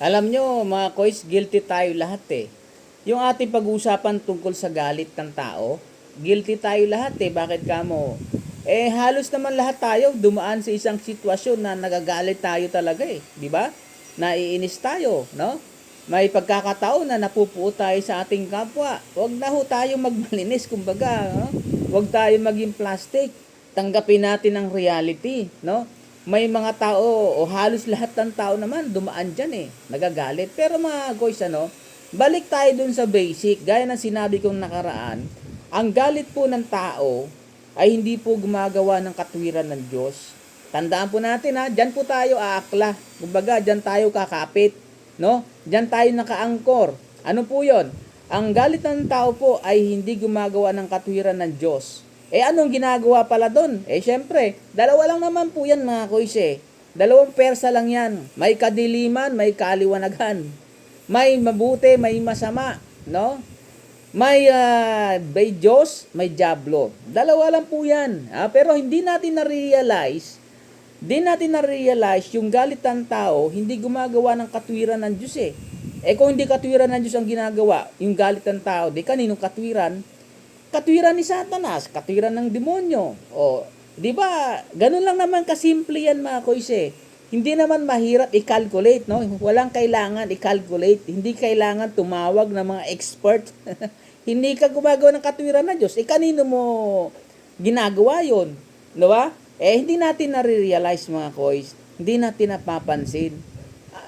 Alam nyo, mga kois, guilty tayo lahat eh. Yung ating pag-uusapan tungkol sa galit ng tao, guilty tayo lahat eh. Bakit ka mo? Eh, halos naman lahat tayo dumaan sa isang sitwasyon na nagagalit tayo talaga eh. Di ba? Naiinis tayo, no? May pagkakataon na napupuo tayo sa ating kapwa. Huwag na ho tayo magmalinis, kumbaga. No? Huwag tayo maging plastic. Tanggapin natin ang reality, no? May mga tao o halos lahat ng tao naman dumaan dyan eh, nagagalit. Pero mga guys, ano, balik tayo dun sa basic. Gaya ng sinabi kong nakaraan, ang galit po ng tao ay hindi po gumagawa ng katwiran ng Diyos. Tandaan po natin ha, dyan po tayo aakla. Kumbaga, dyan tayo kakapit. No? Dyan tayo nakaangkor. Ano po yon? Ang galit ng tao po ay hindi gumagawa ng katwiran ng Diyos. Eh anong ginagawa pala doon? Eh syempre, dalawa lang naman po yan mga kuys eh. Dalawang persa lang yan. May kadiliman, may kaliwanagan. May mabuti, may masama. No? May, uh, may Diyos, may Diablo. Dalawa lang po yan. Ah, pero hindi natin na-realize, hindi natin na-realize yung galit ng tao, hindi gumagawa ng katwiran ng Diyos eh. Eh kung hindi katwiran ng Diyos ang ginagawa, yung galit ng tao, di kaninong katwiran? Katwiran ni Satanas, katwiran ng demonyo. O, di ba? Ganun lang naman kasimple yan mga koise. Hindi naman mahirap i-calculate, no? Walang kailangan i-calculate. Hindi kailangan tumawag ng mga expert. Hindi ka gumagawa ng katwiran ng Diyos. Eh, kanino mo ginagawa yon, Di ba? Eh, hindi natin na-realize mga kois. Hindi natin napapansin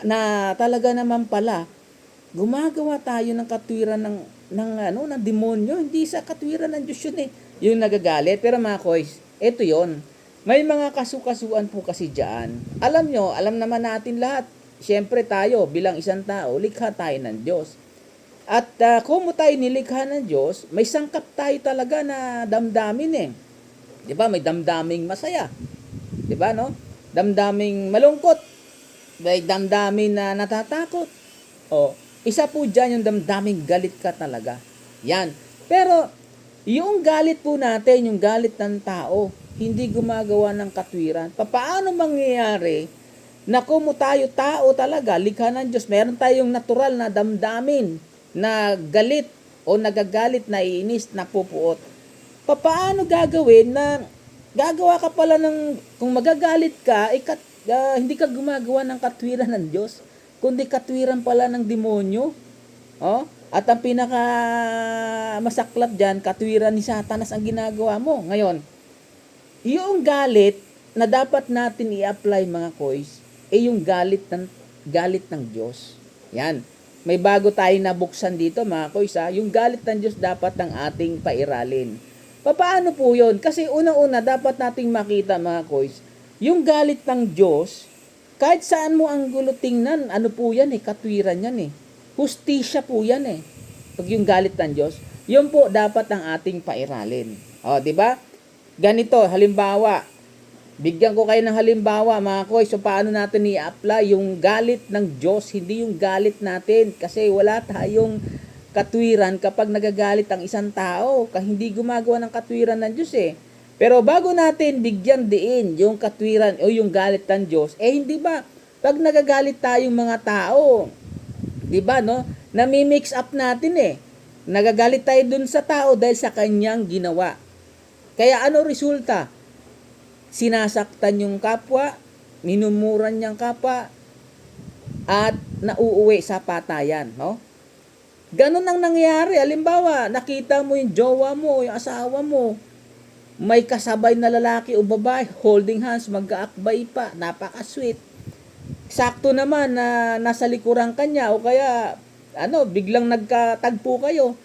na talaga naman pala gumagawa tayo ng katwiran ng ng ano ng demonyo. Hindi sa katwiran ng Diyos yun eh. Yung nagagalit. Pero mga kois ito yon may mga kasukasuan po kasi diyan alam nyo alam naman natin lahat. Siyempre tayo bilang isang tao likha tayo ng Diyos. At uh, kung tayo nilikha ng Diyos may sangkap tayo talaga na damdamin eh. Di ba? May damdaming masaya. Di ba no? Damdaming malungkot. May damdamin na natatakot. Oh isa po dyan yung damdaming galit ka talaga. Yan. Pero, yung galit po natin, yung galit ng tao, hindi gumagawa ng katwiran. Paano mangyayari na kung tayo tao talaga, likha ng Diyos, meron tayong natural na damdamin na galit o nagagalit, na iinis, na pupuot. Paano gagawin na gagawa ka pala ng, kung magagalit ka, ikat, uh, hindi ka gumagawa ng katwiran ng Diyos kundi katwiran pala ng demonyo. Oh? At ang pinaka masaklap diyan, katwiran ni Satanas ang ginagawa mo. Ngayon, yung galit na dapat natin i-apply mga kois, ay yung galit ng galit ng Diyos. Yan. May bago tayo nabuksan dito mga kois ha. Yung galit ng Diyos dapat ang ating pairalin. Paano po yun? Kasi unang-una dapat nating makita mga kois, yung galit ng Diyos, kahit saan mo ang gulo tingnan, ano po yan eh, katwiran yan eh. Hustisya po yan eh. Pag yung galit ng Diyos, yun po dapat ang ating pairalin. O, di ba? Ganito, halimbawa, bigyan ko kayo ng halimbawa mga koy, so paano natin i-apply yung galit ng Diyos, hindi yung galit natin. Kasi wala tayong katwiran kapag nagagalit ang isang tao, hindi gumagawa ng katwiran ng Diyos eh. Pero bago natin bigyan diin yung katwiran o yung galit ng Diyos, eh hindi ba, pag nagagalit tayong mga tao, di ba no, nami-mix up natin eh. Nagagalit tayo dun sa tao dahil sa kanyang ginawa. Kaya ano resulta? Sinasaktan yung kapwa, minumuran niyang kapwa, at nauuwi sa patayan, no? Ganun ang nangyayari. Halimbawa, nakita mo yung jowa mo, yung asawa mo, may kasabay na lalaki o babae, holding hands, mag-aakbay pa, napaka-sweet. Sakto naman na nasa likuran kanya o kaya ano, biglang nagkatagpo kayo.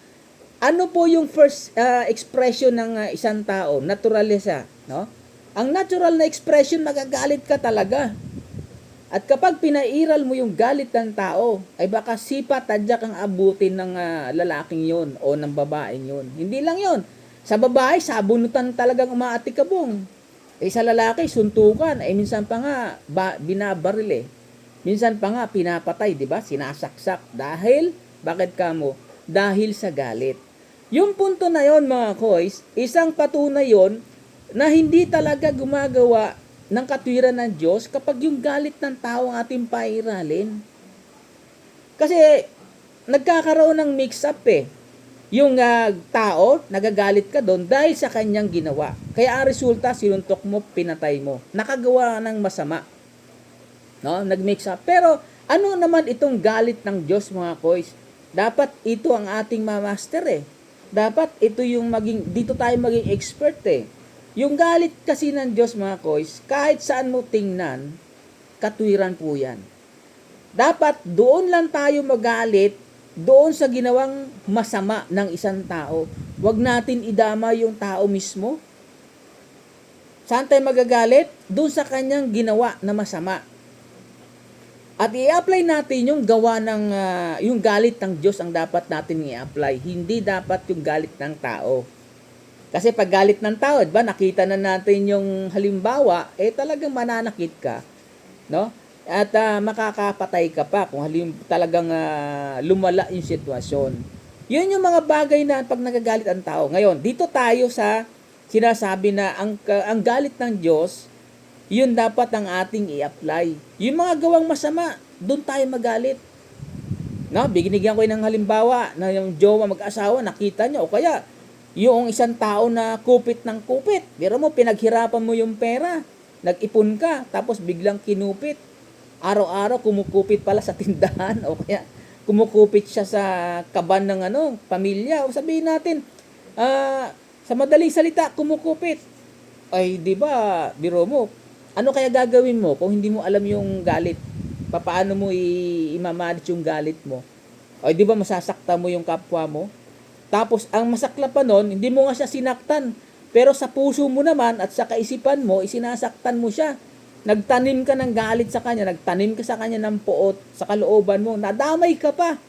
Ano po yung first uh, expression ng uh, isang tao? Naturalisa, no? Ang natural na expression, magagalit ka talaga. At kapag pinairal mo yung galit ng tao, ay baka sipa tadyak ang abutin ng uh, lalaking yon o ng babaeng yon. Hindi lang yon sa babae, sabunutan talagang umaatikabong. Eh sa lalaki, suntukan. Eh minsan pa nga, ba, binabaril eh. Minsan pa nga, pinapatay, di ba? Sinasaksak. Dahil, bakit ka mo? Dahil sa galit. Yung punto na yon mga kois, isang patunay yon na hindi talaga gumagawa ng katwiran ng Diyos kapag yung galit ng tao ang ating pairalin. Kasi nagkakaroon ng mix-up eh. Yung ah, tao, nagagalit ka doon dahil sa kanyang ginawa. Kaya ang resulta, sinuntok mo, pinatay mo. Nakagawa ng masama. No? Nag-mix up. Pero ano naman itong galit ng Diyos mga koys? Dapat ito ang ating mamaster eh. Dapat ito yung maging, dito tayo maging expert eh. Yung galit kasi ng Diyos mga koys, kahit saan mo tingnan, katwiran po yan. Dapat doon lang tayo magalit doon sa ginawang masama ng isang tao. Huwag natin idama yung tao mismo. Saan tayo magagalit? Doon sa kanyang ginawa na masama. At i-apply natin yung gawa ng, ah, yung galit ng Diyos ang dapat natin i-apply. Hindi dapat yung galit ng tao. Kasi pag galit ng tao, di ba, nakita na natin yung halimbawa, eh talagang mananakit ka. No? At ah, makakapatay ka pa kung halim talagang ah, lumala yung sitwasyon. Yun yung mga bagay na pag nagagalit ang tao. Ngayon, dito tayo sa sinasabi na ang, ka- ang galit ng Diyos, yun dapat ang ating i-apply. Yung mga gawang masama, doon tayo magalit. No, binigyan ko ng halimbawa na yung jowa mag-asawa, nakita niya o kaya yung isang tao na kupit ng kupit. Pero mo, pinaghirapan mo yung pera. Nag-ipon ka, tapos biglang kinupit. Araw-araw kumukupit pala sa tindahan o kaya kumukupit siya sa kaban ng ano, pamilya. O sabihin natin, ah, sa madaling salita, kumukupit. Ay, di ba, biro mo, ano kaya gagawin mo kung hindi mo alam yung galit? Paano mo i- imamanage yung galit mo? Ay, di ba masasakta mo yung kapwa mo? Tapos, ang masakla pa nun, hindi mo nga siya sinaktan. Pero sa puso mo naman at sa kaisipan mo, isinasaktan mo siya. Nagtanim ka ng galit sa kanya, nagtanim ka sa kanya ng puot sa kalooban mo, nadamay ka pa.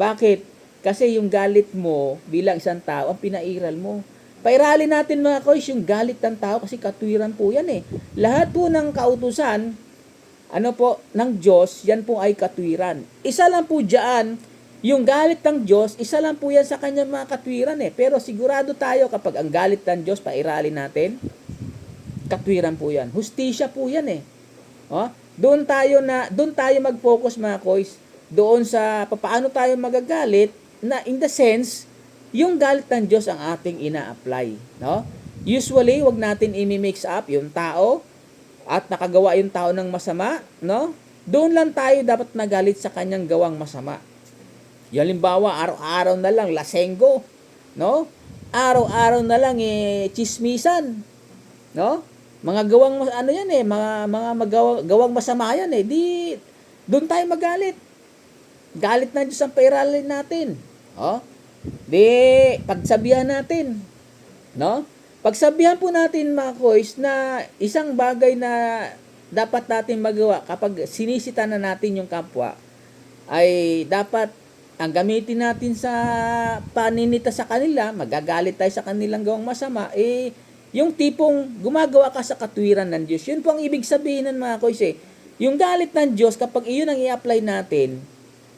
Bakit? Kasi yung galit mo bilang isang tao, ang pinairal mo. Pairalin natin mga koys yung galit ng tao kasi katwiran po yan eh. Lahat po ng kautusan, ano po, ng Diyos, yan po ay katwiran. Isa lang po dyan, yung galit ng Diyos, isa lang po yan sa kanyang mga katwiran eh. Pero sigurado tayo kapag ang galit ng Diyos, pairalin natin, katwiran po yan. Hustisya po yan eh. Oh, doon tayo na doon tayo mag-focus mga koys doon sa papaano tayo magagalit na in the sense yung galit ng Diyos ang ating ina-apply, no? Usually, wag natin i-mix up yung tao at nakagawa yung tao ng masama, no? Doon lang tayo dapat nagalit sa kanyang gawang masama. Yung halimbawa, araw-araw na lang lasenggo, no? Araw-araw na lang eh chismisan, no? Mga gawang ano yan eh, mga mga magawa, gawang masama yan eh. Di doon tayo magalit. Galit na Diyos ang pairalin natin. Oh? Di pagsabihan natin. No? Pagsabihan po natin mga koys na isang bagay na dapat natin magawa kapag sinisita na natin yung kapwa ay dapat ang gamitin natin sa paninita sa kanila, magagalit tayo sa kanilang gawang masama, eh, yung tipong gumagawa ka sa katwiran ng Diyos. Yun po ang ibig sabihin ng mga koys eh. Yung galit ng Diyos, kapag iyon ang i-apply natin,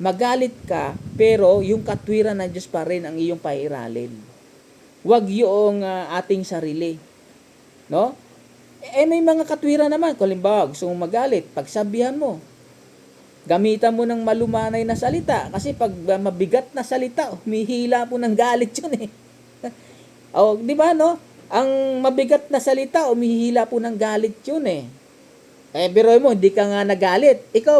magalit ka, pero yung katwiran ng Diyos pa rin ang iyong pairalin. Huwag yung ah, ating sarili. No? Eh may mga katwiran naman. Kung halimbawa, gusto mong magalit, pagsabihan mo. Gamitan mo ng malumanay na salita. Kasi pag ah, mabigat na salita, humihila po ng galit yun eh. o, di ba no? Ang mabigat na salita, umihila po ng galit yun eh. Eh, biro mo, hindi ka nga nagalit. Ikaw,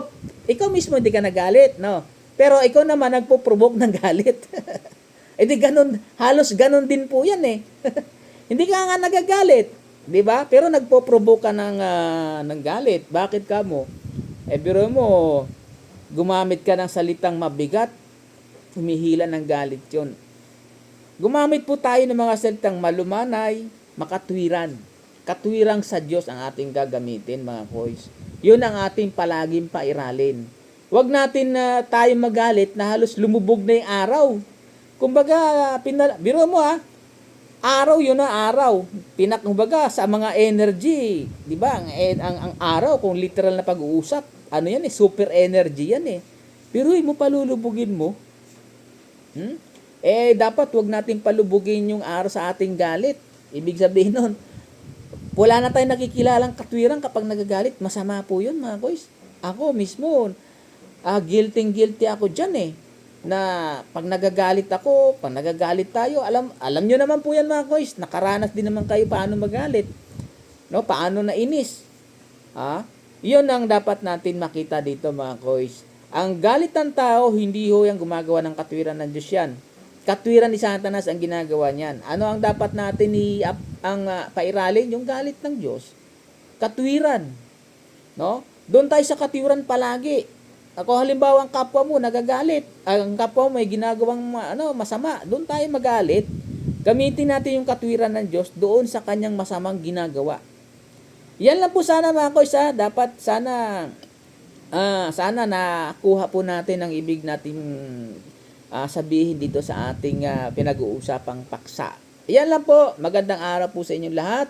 ikaw mismo hindi ka nagalit, no? Pero ikaw naman nagpo-provoke ng galit. eh di ganun, halos ganun din po yan eh. hindi ka nga nagagalit, di ba? Pero nagpo-provoke ka ng, ah, ng galit. Bakit ka mo? Eh, biro mo, gumamit ka ng salitang mabigat, humihila ng galit yun. Gumamit po tayo ng mga salitang malumanay, makatwiran. Katwirang sa Diyos ang ating gagamitin, mga boys. Yun ang ating palaging pairalin. Huwag natin na tayo magalit na halos lumubog na yung araw. Kumbaga, pinala, biro mo ha, araw yun na araw. Pinak, kumbaga, sa mga energy, di ba, ang, ang, ang araw, kung literal na pag-uusap, ano yan eh, super energy yan eh. Pero mo palulubugin mo, Hmm? Eh, dapat wag natin palubugin yung araw sa ating galit. Ibig sabihin nun, wala na tayong nakikilalang katwiran kapag nagagalit. Masama po yun, mga boys. Ako mismo, ah, guilty guilty ako dyan eh. Na pag nagagalit ako, pag nagagalit tayo, alam alam nyo naman po yan mga kois, nakaranas din naman kayo paano magalit. No, paano na inis. Ha? Iyon ang dapat natin makita dito mga kois. Ang galit ng tao, hindi ho yung gumagawa ng katwiran ng Diyos yan. Katwiran ni Satanas ang ginagawa niyan. Ano ang dapat natin i ang ah, pairalin? Yung galit ng Diyos. Katwiran. No? Doon tayo sa katwiran palagi. Ako halimbawa ang kapwa mo nagagalit, ang kapwa mo may ginagawang ano masama, doon tayo magalit. Gamitin natin yung katwiran ng Diyos doon sa kanyang masamang ginagawa. Yan lang po sana mga kois ha. Dapat sana ah sana nakuha po natin ang ibig nating ah, sabihin dito sa ating ah, pinag-uusapang paksa. Yan lang po. Magandang araw po sa inyong lahat.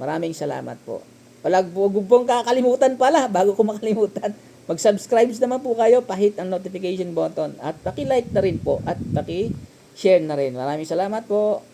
Maraming salamat po. Walag po, pong kakalimutan pala bago ko makalimutan. Mag-subscribe naman po kayo, pahit ang notification button at paki-like na rin po at paki-share na rin. Maraming salamat po.